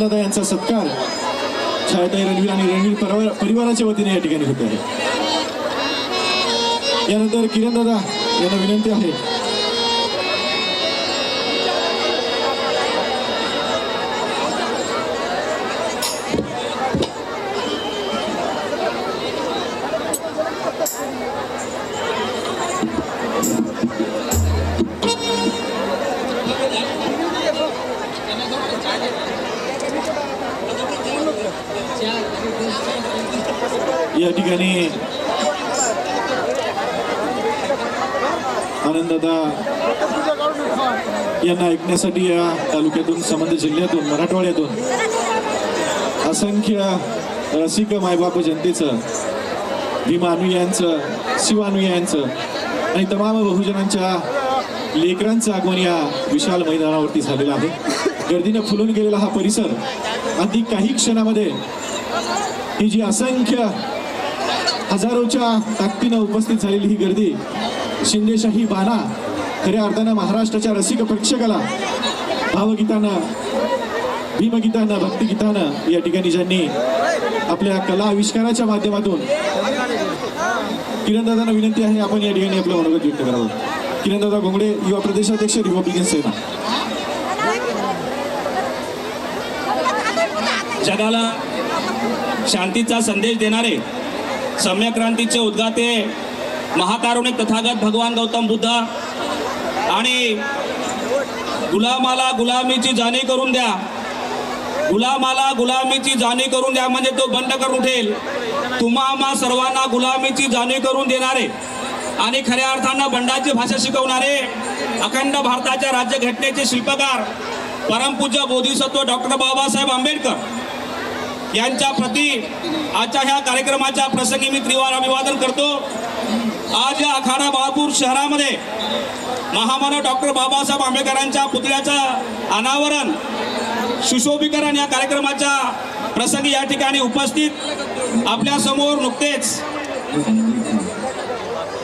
दादा यांचा सत्कार छायाताई रणवीर आणि रणवीर परिवाराच्या वतीने या ठिकाणी होत आहे. यानंतर किरण दादा यांना विनंती आहे. या ठिकाणी आनंददा यांना ऐकण्यासाठी या तालुक्यातून संबंध जिल्ह्यातून मराठवाड्यातून असंख्य रसिक मायबाप जनतेचं भीमानुयांचं शिवानुयांचं आणि तमाम बहुजनांच्या लेकरांचं आगमन या विशाल मैदानावरती झालेलं आहे. गर्दीनं फुलून गेलेला हा परिसर अगदी काही क्षणामध्ये ही जी असंख्य हजारोच्या ताकदीनं उपस्थित झालेली ही गर्दी शिंदेशाही बाणा खऱ्या अर्थानं महाराष्ट्राच्या रसिक प्रेक्षकाला भावगीतानं भीमगीतानं भक्तिगीतानं या ठिकाणी ज्यांनी आपल्या कला आविष्काराच्या माध्यमातून किरणदादांना विनंती आहे आपण या ठिकाणी आपलं मनोगत व्यक्त करावं. किरणदादा घोंगडे युवा प्रदेशाध्यक्ष रिपब्लिकन सेना. जगाला शांतीचा संदेश देणारे सम्यक्रांतीचे उद्गाते महाकारुणिक तथागत भगवान गौतम बुद्ध. आणि गुलामाला गुलामीची जाणीव करून द्या. गुलामाला गुलामीची जाणीव करून द्या म्हणजे तो बंड करून उठेल तुम्हा सर्वांना गुलामीची जाणीव करून देणारे आणि खऱ्या अर्थानं बंडाची भाषा शिकवणारे अखंड भारताच्या राज्यघटनेचे शिल्पकार परमपूज्य बोधिसत्व डॉक्टर बाबासाहेब आंबेडकर. यांच्या प्रती आजच्या ह्या कार्यक्रमाच्या प्रसंगी मी त्रिवार अभिवादन करतो. आज या अखाडा बहापूर शहरामध्ये महामानव डॉक्टर बाबासाहेब आंबेडकरांच्या पुतळ्याचं अनावरण सुशोभीकरण या कार्यक्रमाच्या प्रसंगी या ठिकाणी उपस्थित आपल्यासमोर नुकतेच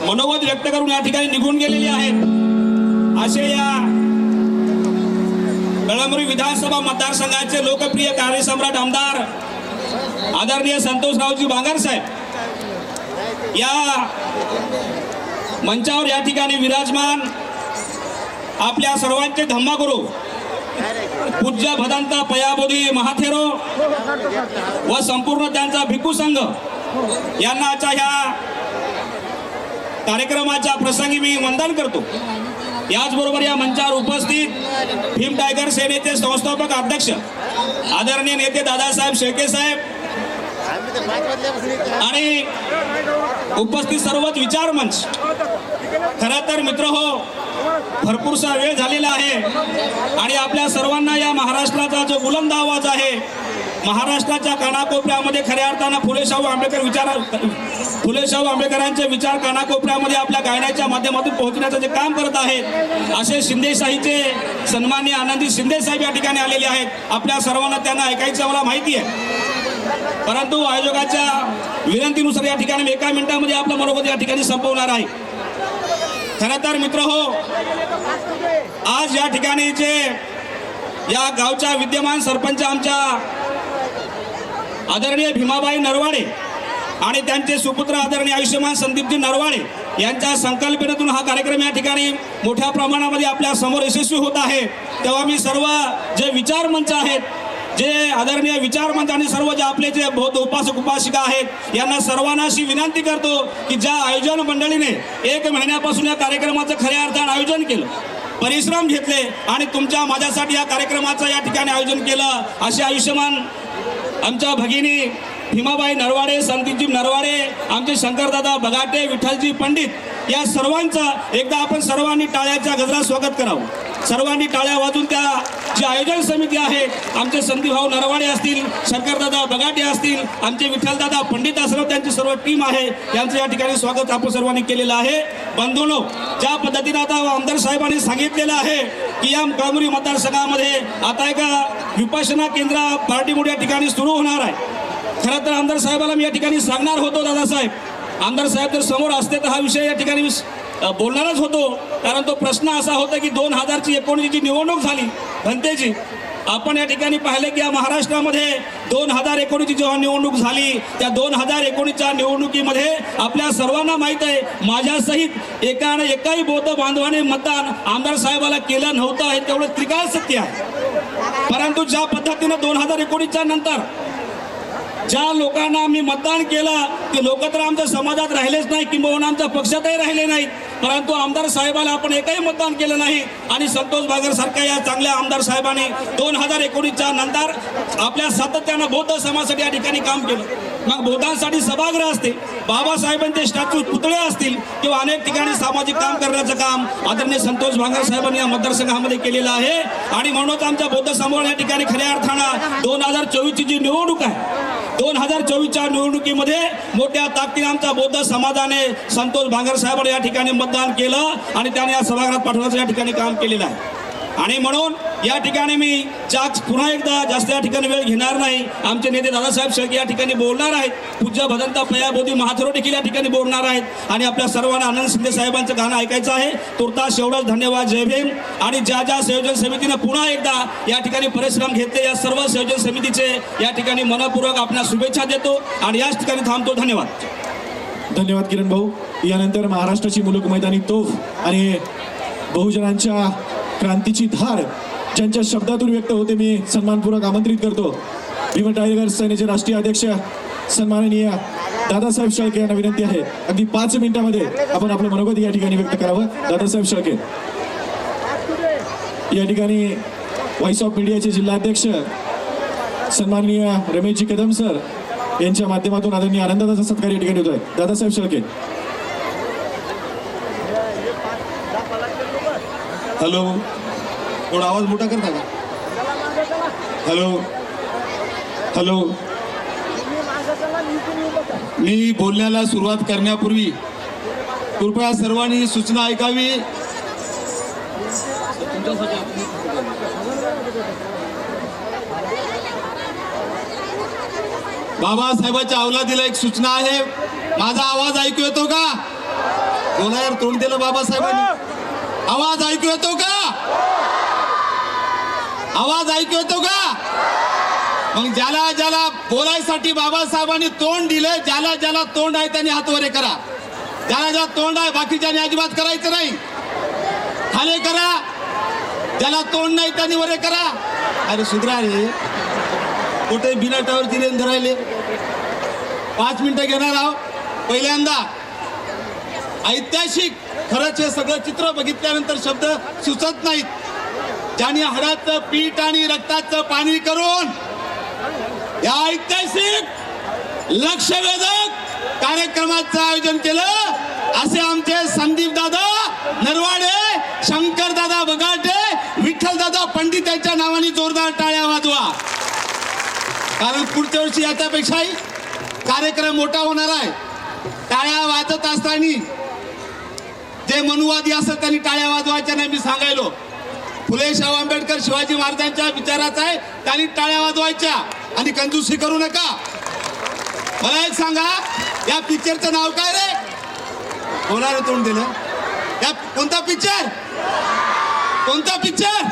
मनोगत व्यक्त करून या ठिकाणी निघून गेलेले आहेत. असे या कळमरी विधानसभा मतदारसंघाचे लोकप्रिय कार्यसम्राट आमदार आदरणीय संतोषरावजी बांगर साहेब. या मंचावर या ठिकाणी विराजमान आपल्या सर्वांचे धम्मागुरू पूज्य भदंत पयाबोधी महाथेरो व संपूर्ण त्यांचा भिक्खू संघ यांना आजच्या ह्या कार्यक्रमाच्या प्रसंगी मी वंदन करतो. याचबरोबर या मंचावर उपस्थित भीम टायगर सेनेचे संस्थापक अध्यक्ष आदरणीय नेते दादासाहेब शेळके साहेब आणि उपस्थित सर्वच विचार मंच. खरं तर मित्र हो भरपूरसा वेळ झालेला आहे. आणि आपल्या सर्वांना या महाराष्ट्राचा जो बुलंद आवाज आहे महाराष्ट्राच्या कानाकोपऱ्यामध्ये खऱ्या अर्थानं फुले शाहू आंबेडकर विचार फुले शाहू आंबेडकरांचे विचार कानाकोपऱ्यामध्ये आपल्या गायनाच्या माध्यमातून पोहोचण्याचं जे काम करत आहेत असे शिंदेशाहीचे सन्मान्य आनंदी शिंदे साहेब या ठिकाणी आलेले आहेत. आपल्या सर्वांना त्यांना ऐकायचं मला माहिती आहे. परंतु आयोजकाच्या विनंतीनुसार या ठिकाणी मी एका मिनिटामध्ये आपलं मनोगत या ठिकाणी संपवणार आहे. खरं तर मित्र हो आज या ठिकाणी जे या गावच्या विद्यमान सरपंच आमच्या आदरणीय भीमाबाई नरवाडे आणि त्यांचे सुपुत्र आदरणीय आयुष्यमान संदीपजी नरवाडे यांच्या संकल्पनेतून हा कार्यक्रम या ठिकाणी मोठ्या प्रमाणामध्ये आपल्यासमोर यशस्वी होत आहे. तेव्हा मी सर्व जे विचार मंच आहेत जे आदरणीय विचारमंत आणि सर्व जे आपले जे बौद्ध उपासक उपासिका आहेत यांना सर्वांना अशी विनंती करतो की ज्या आयोजन मंडळीने एक महिन्यापासून या कार्यक्रमाचं खऱ्या अर्थानं आयोजन केलं परिश्रम घेतले आणि तुमच्या माझ्यासाठी या कार्यक्रमाचं या ठिकाणी आयोजन केलं असे आयुष्यमान आमच्या भगिनी भीमाबाई नरवाडे संदीपजी नरवाडे आमचे शंकरदादा बगाटे विठ्ठलजी पंडित या सर्वांचं एकदा आपण सर्वांनी टाळ्याच्या गजरात स्वागत करावं. सर्वांनी टाळ्या वाजून त्या जी आयोजन समिती आहे आमचे संदीप भाऊ नरवाडे असतील शंकरदादा बगाटे असतील आमचे विठ्ठलदादा पंडित असराव त्यांची सर्व टीम आहे यांचं या ठिकाणी स्वागत आपण सर्वांनी केलेलं आहे. बंधूनो ज्या पद्धतीने आता आमदार साहेबांनी सांगितलेलं आहे की या कळमुरी मतदारसंघामध्ये आता एका विपासना केंद्र पार्टीमुळे या ठिकाणी सुरू होणार आहे. खरं तर आमदार साहेबाला मी या ठिकाणी सांगणार होतो दादासाहेब. आमदार साहेब जर समोर असते तर हा विषय या ठिकाणी बोलणारच होतो. कारण तो प्रश्न असा होता की दोन हजारची एकोणीसची निवडणूक झाली घनतेची आपण या ठिकाणी पाहिले की या महाराष्ट्रामध्ये दोन हजार एकोणीसची जेव्हा निवडणूक झाली त्या दोन हजार एकोणीसच्या निवडणुकीमध्ये आपल्या सर्वांना माहीत आहे माझ्यासहित एका एकाही बौद्ध बांधवाने मतदान आमदार साहेबाला केलं नव्हतं हे तेवढं त्रिकाळ सत्य आहे. परंतु ज्या पद्धतीनं दोन हजार एकोणीसच्या नंतर ज्या लोकांना आम्ही मतदान केलं ते लोक तर आमच्या समाजात राहिलेच नाही किंबहुना आमच्या पक्षातही राहिले नाहीत. परंतु आमदार साहेबाला आपण एकही मतदान केलं नाही आणि संतोष बागर सारख्या या चांगल्या आमदार साहेबांनी दोन हजार एकोणीसच्या नंतर आपल्या सातत्यानं बौद्ध समाजासाठी या ठिकाणी काम केलं. मग बौद्धांसाठी सभागृह असतील बाबासाहेबांचे स्टॅच्यू पुतळे असतील किंवा अनेक ठिकाणी सामाजिक काम करण्याचं काम आदरणीय संतोष भांगर साहेबांनी या मतदारसंघामध्ये केलेलं आहे. आणि म्हणूनच आमच्या बौद्ध समाज या ठिकाणी खऱ्या अर्थानं दोन हजार चोवीसची जी निवडणूक आहे दोन हजार चोवीसच्या निवडणुकीमध्ये मोठ्या ताकदीने आमचा बौद्ध समाजाने संतोष भांगर साहेबांना या ठिकाणी मतदान केलं आणि त्याने या सभागृहात पाठवण्याचं या ठिकाणी काम केलेलं आहे. आणि म्हणून या ठिकाणी मी जाग पुन्हा एकदा जास्त या ठिकाणी वेळ घेणार नाही. आमचे नेते दादासाहेब शेळके या ठिकाणी बोलणार आहेत. पूज्य भदंता पयाबोधी महाथरो देखील या ठिकाणी बोलणार आहेत. आणि आपल्या सर्वांना आनंद शिंदे साहेबांचं गाणं ऐकायचं आहे. तुर्तास एवढंच धन्यवाद. जय भीम. आणि ज्या ज्या संयोजन समितीनं पुन्हा एकदा या ठिकाणी परिश्रम घेतले या सर्व संयोजन समितीचे या ठिकाणी मनपूर्वक आपल्या शुभेच्छा देतो आणि याच ठिकाणी थांबतो. धन्यवाद. धन्यवाद किरण भाऊ. यानंतर महाराष्ट्राची मुलुक मैदानी तोफ आणि बहुजनांच्या क्रांतीची धार ज्यांच्या शब्दातून व्यक्त होते मी सन्मानपूर्वक आमंत्रित करतो. भीम टायगर सेनेचे राष्ट्रीय अध्यक्ष सन्माननीय दादासाहेब शेळके यांना विनंती आहे. अगदी पाच मिनिटामध्ये आपण आपलं मनोगत या ठिकाणी व्यक्त करावं. दादासाहेब शेळके. या ठिकाणी व्हॉइस ऑफ मीडियाचे जिल्हाध्यक्ष सन्माननीय रमेशजी कदम सर यांच्या माध्यमातून आदरणीय आनंदाचा सत्कार या ठिकाणी होतोय दादासाहेब शेळके. हॅलो. कोण आवाज मोठा करता का हॅलो हॅलो मी बोलण्याला सुरुवात करण्यापूर्वी कृपया सर्वांनी सूचना ऐकावी. बाबासाहेबाच्या अवलादीला एक सूचना आहे. माझा आवाज ऐकू येतो का? बोला यार तोंड दिलं बाबासाहेबांनी. आवाज ऐकू येतो का? आवाज ऐकू येतो का? मग ज्याला ज्याला बोलायसाठी बाबासाहेबांनी तोंड दिलं ज्याला ज्याला तोंड आहे त्यांनी हातवरे करा. ज्याला ज्याला तोंड आहे बाकीच्याने अजिबात करायचं नाही. खाले करा. ज्याला तोंड नाही त्यांनी वरे करा. अरे सुधरा रे. कुठे बिना टावर दिले धरायले? पाच मिनिटं घेणार आहो. पहिल्यांदा ऐतिहासिक खरंच हे सगळं चित्र बघितल्यानंतर शब्द सुचत नाहीत. ज्यांनी हडाचं पीठ आणि रक्ताचं पाणी करून या ऐतिहासिक लक्षवेधक कार्यक्रमाचं आयोजन केलं असे आमचे संदीप दादा नरवाडे शंकर दादा बगाटे विठ्ठल दादा पंडित यांच्या नावाने जोरदार टाळ्या वाजवा. कारण पुढच्या वर्षी याच्यापेक्षाही कार्यक्रम मोठा होणार आहे. टाळ्या वाजत असताना जे मनुवादी असत त्यांनी टाळ्या वाजवायच्या नाही मी सांगायलो. फुले शाहू आंबेडकर शिवाजी महाराजांच्या विचाराचा आहे. त्यांनी टाळ्या वाजवायच्या. आणि कंजूसी करू नका. मला एक सांगा या पिक्चरचं नाव काय रे? कोणाला तोंड दिलं. या कोणता पिक्चर कोणता पिक्चर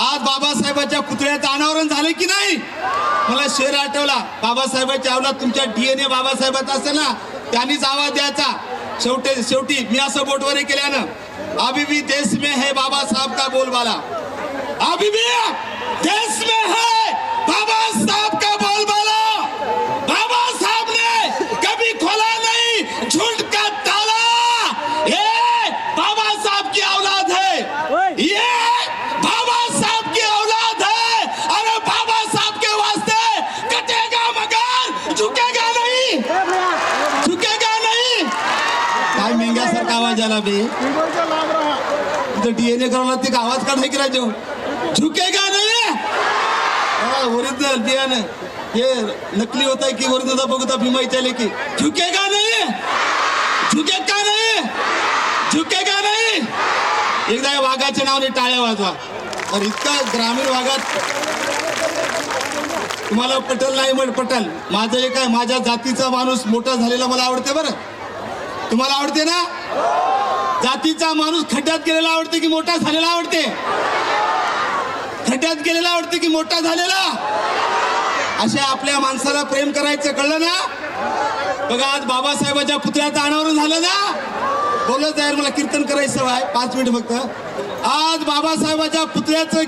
आज बाबासाहेबाच्या पुतळ्याचं अनावरण झालं की नाही? मला शेर आठवला. बाबासाहेबाच्या अवलाद तुमच्या डीएनए बाबासाहेबाचा असेल ना? त्यांनीच आवाज द्यायचा. शेवटी शेवटी मी असं बोटवर केल्यानं. अभी भी देश में है बाबा साहब का बोलबाला। अभी भी देश में है बाबा साहब का बोलबाला। बाबा साहब ने कभी खोला नहीं झूठ का ताला। ये बाबा साहब की औलाद है। ये बाबा साहब की औलाद है। अरे बाबा साहब के वास्ते कटेगा मगर झुकेगा नहीं। झुकेगा नहीं। काय मेंग्यासारखा आवाज़ आला बे डीएनए करावं लागते का? आवाज काढाय की झुके का नाही ओरिजिनल बियाणं हे नकली होत आहे की ओरिजिनल बघता भीमा विचारले की. झुके का नाही झुकेगा नाही झुकेगा नाही एकदा वाघाच्या नावाने टाळ्या वाजवा. तर इतका ग्रामीण भागात तुम्हाला पटल नाही म्हण पटल. माझं एक आहे माझ्या जातीचा माणूस मोठा झालेला मला आवडते बरं. तुम्हाला आवडते ना? जातीचा माणूस खड्ड्यात गेलेला आवडते की मोठा झालेला आवडते? खड्ड्यात गेलेला आवडते की मोठा झालेला? अशा आपल्या माणसाला प्रेम करायचं कळलं ना? बघा आज बाबासाहेबाच्या पुतळ्याचं अनावरण झालं ना? बोलत जाईल मला कीर्तन करायचं सवय आहे. पाच मिनिट फक्त. आज बाबासाहेबाच्या पुतळ्याचं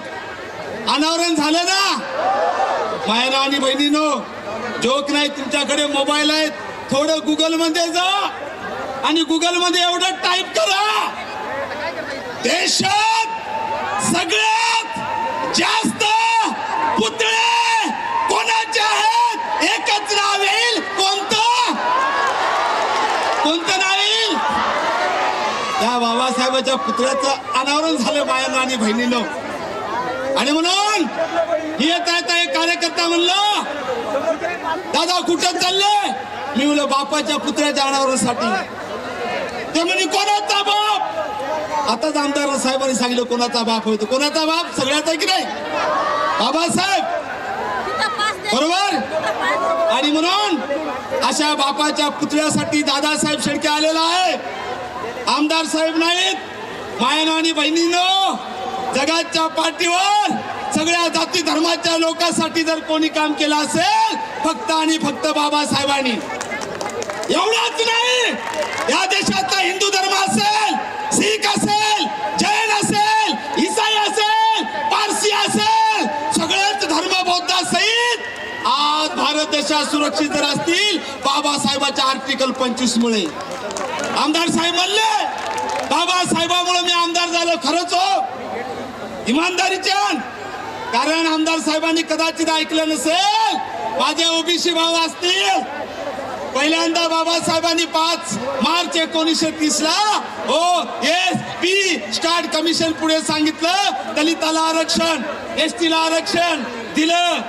अनावरण झालं ना? मायना आणि बहिणीनो जोक नाही तुमच्याकडे मोबाईल आहेत. थोडं गुगलमध्ये जा. आणि गुगलमध्ये एवढं टाईप करा. देशात सगळ्यात जास्त पुतळे कोणाचे आहेत? एकच नाव येईल. कोणतं? कोणतं नाव येईल? त्या बाबासाहेबाच्या पुतळ्याचं अनावरण झालं बायानं आणि बहिणीनं. आणि म्हणून ही येत आहे एक कार्यकर्ता म्हणलं दादा कुठं चालले? मी म्हणलं बापाच्या पुतळ्याच्या अनावरणासाठी. ते म्हणजे कोणाचा बाप? आताच आमदार साहेबांनी सांगितलं कोणाचा बाप होतो कोणाचा बाप? सगळ्याचा आहे की नाही? बाबासाहेब! बरोबर? आणि म्हणून अशा बापाच्या पुतळ्यासाठी दादासाहेब शेडके आलेला आहे. आमदार साहेब नाहीत. मायानो आणि बहिणीनं जगाच्या पाठीवर सगळ्या जाती धर्माच्या लोकांसाठी जर कोणी काम केलं असेल फक्त आणि फक्त बाबासाहेबांनी. एवढाच नाही. या देशातला हिंदू धर्म असेल शीख असेल जैन असेल इसाई असेल पारसी असेल सगळेच धर्म बौद्ध सहित आज भारत देशात सुरक्षित जर असतील बाबासाहेबाच्या आर्टिकल पंचवीस मुळे आमदार साहेब म्हणले बाबासाहेबामुळे मी आमदार झालो खरंच हो. इमानदारीच्या कारण आमदार साहेबांनी कदाचित ऐकलं नसेल माझे ओबीसी भाऊ असतील पहिल्यांदा बाबासाहेबांनी पाच मार्च एकोणीसशे तीस ला हो एस पी स्टार्ट कमिशन पुढे सांगितलं दलिताला आरक्षण एस टीला आरक्षण दिलं.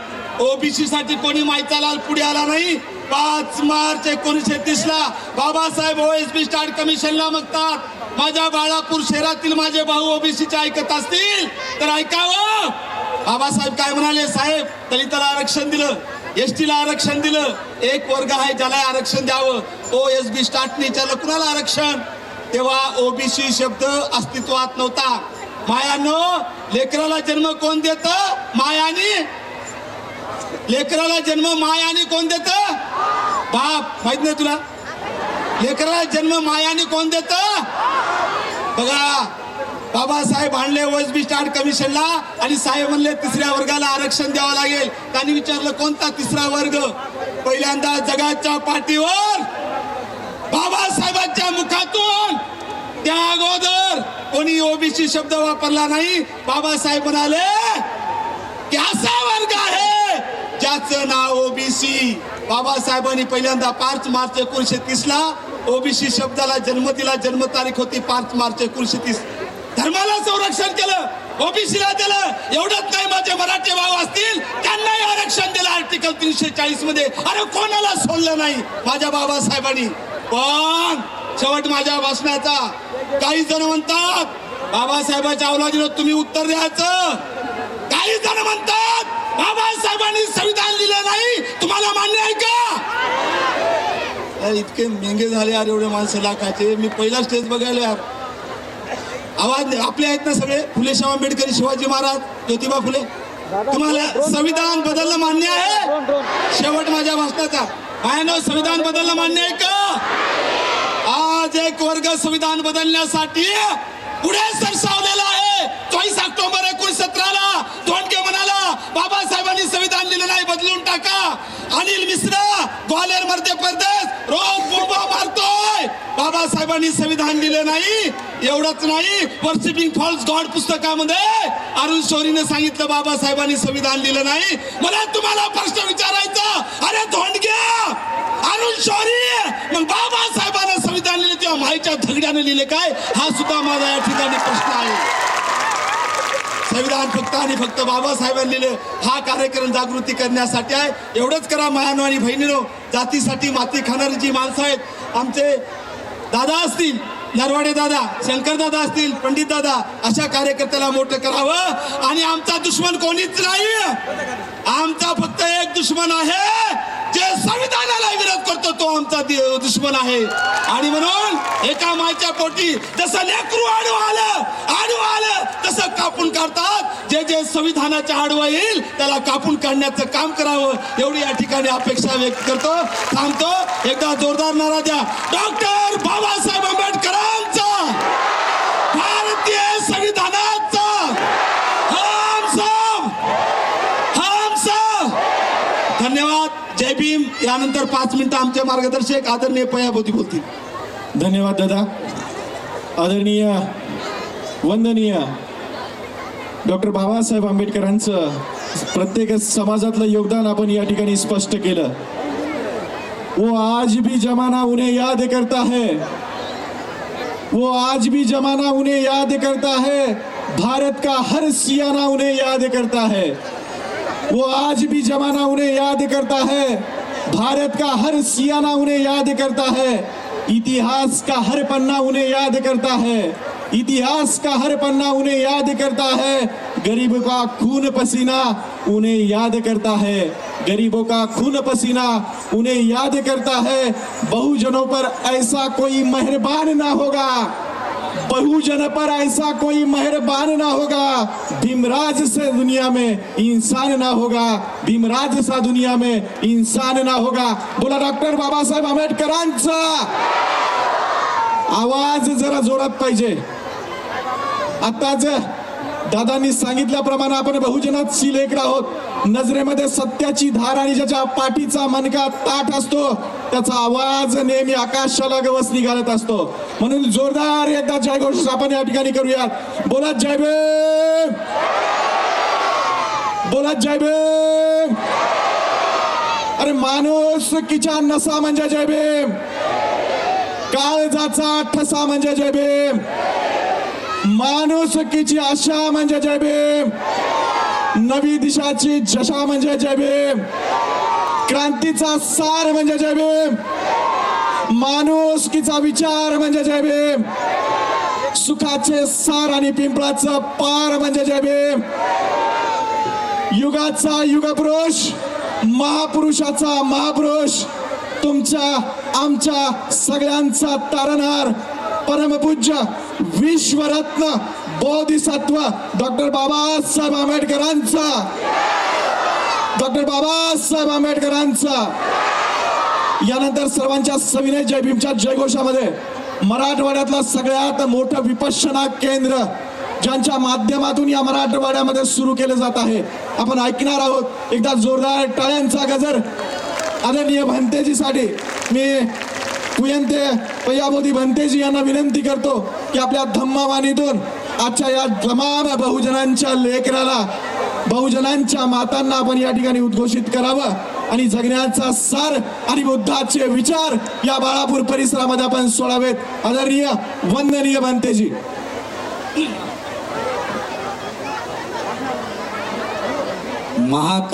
ओबीसी साठी कोणी माहितालाल पुढे आला नाही. पाच मार्च एकोणीसशे तीस ला Babasaheb O S P Starte कमिशनला मागतात माझ्या बाळापूर शहरातील माझे भाऊ ओबीसीचे ऐकत असतील तर ऐकावं. बाबासाहेब काय म्हणाले साहेब दलिताला आरक्षण दिलं. एस टीला आरक्षण दिलं. एक वर्ग आहे ज्याला आरक्षण द्यावं. ओ एस बी स्टार्टने त्याला कुणाला आरक्षण? तेव्हा ओबीसी शब्द अस्तित्वात नव्हता. मायानं लेकराला जन्म कोण देत? मायानी. लेकराला जन्म मायानी कोण देत? बाप माहीत नाही तुला? लेकराला जन्म मायानी कोण देत? बघा बाबासाहेब आणले ओएसबी स्टार्ट कमिशनला आणि साहेब म्हणले तिसऱ्या वर्गाला आरक्षण द्यावं लागेल. त्यांनी विचारलं कोणता तिसरा वर्ग? पहिल्यांदा जगाच्या पाठीवर बाबासाहेबांच्या मुखातून. त्या अगोदर कोणी ओबीसी शब्द वापरला नाही. बाबासाहेब म्हणाले की असा वर्ग आहे? ज्याचं नाव ओबीसी. बाबासाहेबांनी पहिल्यांदा पाच मार्च एकोणीशे तीस ला ओबीसी शब्दाला जन्म दिला. जन्मतारीख होती पाच मार्च एकोणीशे तीस. धर्माला संरक्षण केलं ओबीसीला दिलं एवढंच नाही माझे मराठी भाऊ असतील त्यांनाही आरक्षण दिलं. आर्टिकल तीनशे चाळीसमध्ये अरे कोणाला सोडलं नाही? माझ्या बाबासाहेबांनी. पण शेवट माझ्या भाषणाचा. काही जण म्हणतात बाबासाहेबाच्या अवलादीनं तुम्ही उत्तर द्यायचं. काही जण म्हणतात बाबासाहेबांनी संविधान दिलं नाही. तुम्हाला मान्य आहे का? इतके मेंगे झाले यार एवढे माणसं लाखाचे. मी पहिला स्टेज बघायला यार. आवाज आपले आहेत ना सगळे? फुलेशाह आंबेडकर शिवाजी महाराज ज्योतिबा फुले. तुम्हाला संविधान बदलणं मान्य आहे? शेवट माझ्या भाषणाचा. मायानो संविधान बदलणं मान्य आहे का? आज एक वर्ग संविधान बदलण्यासाठी पुढे सरसावलेला आहे बाबासाहेबांनी संविधान लिहिलं नाही बदलून टाका. अनिल मिश्रा ग्वालेर मध्य प्रदेश रोज बोंबा मारतोय. बाबासाहेबांनी संविधान लिहिलं नाही एवढंच नाही. वर्शिपिंग फॉल्स गॉड पुस्तकामध्ये अरुण शौरीने सांगितलं बाबासाहेबांनी संविधान लिहिलं नाही. मला तुम्हाला प्रश्न विचारायचा अरे धोंडग्या अरुण शौरी मग बाबासाहेबांना संविधान लिहिले तेव्हा माईच्या धगड्याने लिहिले काय? हा सुद्धा माझा या ठिकाणी प्रश्न आहे. संविधान फक्त आणि फक्त बाबासाहेबांनी लिहिलं हा कार्यक्रम जागृती करण्यासाठी आहे. एवढंच करा महानो आणि बहिणीनो जातीसाठी माती खाणारी जी माणसं आहेत आमचे दादा असतील नरवाडे दादा शंकर दादा असतील पंडित दादा अशा कार्यकर्त्याला मोठं करावं. आणि आमचा दुश्मन कोणीच नाही. आमचा फक्त एक दुश्मन आहे. जे संविधानाला विरोध करतो तो आमचा दुश्मन आहे. आणि म्हणून एका मायच्या पोटी जसं लेकरू आडवं आलं आडवं आलं तसं कापून काढतात. जे जे संविधानाच्या आडवा येईल त्याला कापून काढण्याचं काम करावं एवढी या ठिकाणी अपेक्षा व्यक्त करतो. थांबतो. एकदा जोरदार नारा द्या. डॉक्टर बाबासाहेब त्यानंतर पाच मिनिटं आमचे मार्गदर्शक आदरणीय पयाभोती बोलतील. धन्यवाद दादा. आदरणीय वंदनीय डॉक्टर बाबासाहेब आंबेडकरांचं प्रत्येक समाजातलं योगदान आपण या ठिकाणी स्पष्ट केलं. वो आज भी जमाना उन्हें याद करता है. वो आज भी जमाना उन्हें याद करता है. भारत का हर सियाना उन्हें याद करता है. वो आज भी जमाना उन्हें याद करता है. भारत का हर सियाना उन्हें याद करता है। इतिहास का हर पन्ना उन्हें याद करता है। इतिहास का हर पन्ना उन्हें याद करता है। गरीब का खून पसीना उन्हें याद करता है। गरीबों का खून पसीना उन्हें याद करता है। बहुजनों पर ऐसा कोई मेहरबान ना होगा। बहुजन पर ऐसा कोई मेहरबान ना होगा। भीमराज से दुनिया में इंसान ना होगा। भीमराज सा दुनिया में इंसान ना होगा। बोला डॉक्टर बाबासाहेब आंबेडकरांचा। आवाज जरा जोरात पाहिजे. आताच दादांनी सांगितल्याप्रमाणे आपण बहुजनात लेकर आहोत. नजरेमध्ये सत्याची धार आणि ज्याच्या पाठीचा मनका ताठ असतो त्याचा आवाज नेहमी आकाशाला गवस निघालत असतो. म्हणून जोरदार एकदा जयघोष आपण या ठिकाणी करूयात. बोला जय भीम! बोला जय भीम! अरे माणूस किचा नसा म्हणजे जय भीम? काळजाचा ठसा म्हणजे जय भीम! माणुसकीची आशा म्हणजे जय भीम. नवी दिशाची जशा म्हणजे जय भीम. क्रांतीचा सार म्हणजे जय भीम. माणुसकीचा विचार म्हणजे जय भीम. सुखाचे सार आणि पिंपळाचं पार म्हणजे जय भीम. युगाचा युगपुरुष महापुरुषाचा महापुरुष तुमच्या आमच्या सगळ्यांचा तारणार परमपूज्य विश्वरत्न बोधिसत्व डॉक्टर बाबासाहेब आंबेडकरांचा. डॉक्टर बाबासाहेब आंबेडकरांचा. यानंतर सर्वांच्या सविनय जय भीमच्या जयघोषामध्ये मराठवाड्यातलं सगळ्यात मोठं विपश्यना केंद्र ज्यांच्या माध्यमातून या मराठवाड्यामध्ये सुरू केलं जात आहे. आपण ऐकणार आहोत एकदा जोरदार टाळ्यांचा गजर. आदरणीय भंतेजीसाठी मी कुयंते पय्याबोधी भंतेजी यांना विनंती करतो की आपल्या धम्मावाणीतून आजच्या या तमाम बहुजनांच्या लेकराला बहुजनांच्या मातांना आपण या ठिकाणी उद्घोषित करावं आणि जगण्याचा सार आणि बुद्धाचे विचार या बाळापूर परिसरामध्ये आपण सोडावेत. आदरणीय वंदनीय भंतेजी. महा